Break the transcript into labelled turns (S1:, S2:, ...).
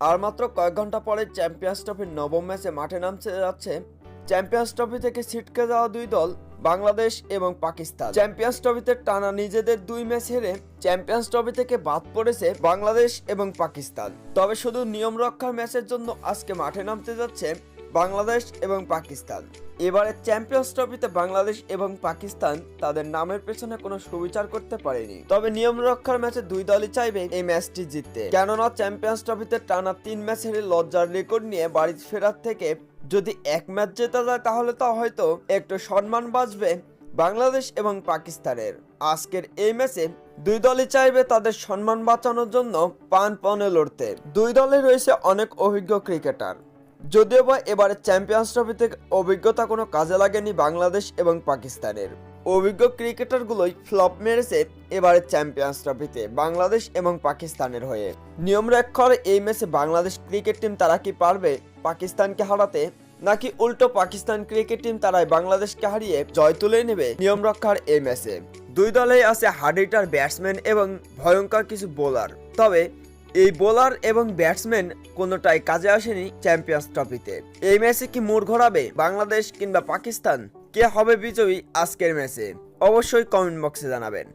S1: আর মাত্র কয়েক ঘণ্টা পরে চ্যাম্পিয়ন্স ট্রফির নবম ম্যাচে মাঠে নামতে যাচ্ছে চ্যাম্পিয়ন্স ট্রফি থেকে ছিটকে যাওয়া দুই দল, বাংলাদেশ এবং পাকিস্তান। চ্যাম্পিয়ন্স ট্রফিতে টানা নিজেদের দুই ম্যাচ হেরে চ্যাম্পিয়ন্স ট্রফি থেকে বাদ পড়েছে বাংলাদেশ এবং পাকিস্তান। তবে শুধু নিয়ম রক্ষার ম্যাচের জন্য আজকে মাঠে নামতে যাচ্ছে বাংলাদেশ এবং পাকিস্তান। এবারে চ্যাম্পিয়ন্স ট্রফিতে বাংলাদেশ এবং পাকিস্তান তাদের নামের পেছনে কোনো সুবিচার করতে পারেনি। তবে নিয়ম রক্ষার ম্যাচে দুই দলই চাইবে এই ম্যাচটি জিততে। কেননা চ্যাম্পিয়ন্স ট্রফিতে টানা তিন ম্যাচ হেরে লজ্জার রেকর্ড নিয়ে বাড়ি ফেরার থেকে যদি এক ম্যাচ জেতা যায় তাহলে তা হয়তো একটু সম্মান বাঁচবে বাংলাদেশ এবং পাকিস্তানের। আজকের এই ম্যাচে দুই দলই চাইবে তাদের সম্মান বাঁচানোর জন্য পান পনে লড়তে। দুই দলে রয়েছে অনেক অভিজ্ঞ ক্রিকেটার। যদিও বা এবারে চ্যাম্পিয়ন্স ট্রফি থেকে অভিজ্ঞতা কোনো কাজে লাগেনি বাংলাদেশ এবং পাকিস্তানের। অভিজ্ঞ ক্রিকেটারগুলোই ফ্লপ মেরেছে এবারে চ্যাম্পিয়ন্স ট্রফিতে বাংলাদেশ এবং পাকিস্তানের হয়ে। নিয়ম রক্ষার এই ম্যাচে বাংলাদেশ ক্রিকেট টিম তারা কি পারবে পাকিস্তানকে হারাতে, নাকি উল্টো পাকিস্তান ক্রিকেট টিম তারাই বাংলাদেশকে হারিয়ে জয় তুলে নেবে নিয়ম রক্ষার এই ম্যাচে? দুই দলেই আছে হার্ডিটার ব্যাটসম্যান এবং ভয়ঙ্কর কিছু বোলার। তবে এই বোলার এবং ব্যাটসম্যান কোনোটাই কাজে আসেনি চ্যাম্পিয়ন্স ট্রফিতে। এই ম্যাচে কি মোড় ঘোরাবে বাংলাদেশ কিংবা পাকিস্তান? কে হবে বিজয়ী আজকের ম্যাচে? অবশ্যই কমেন্ট বক্সে জানাবেন।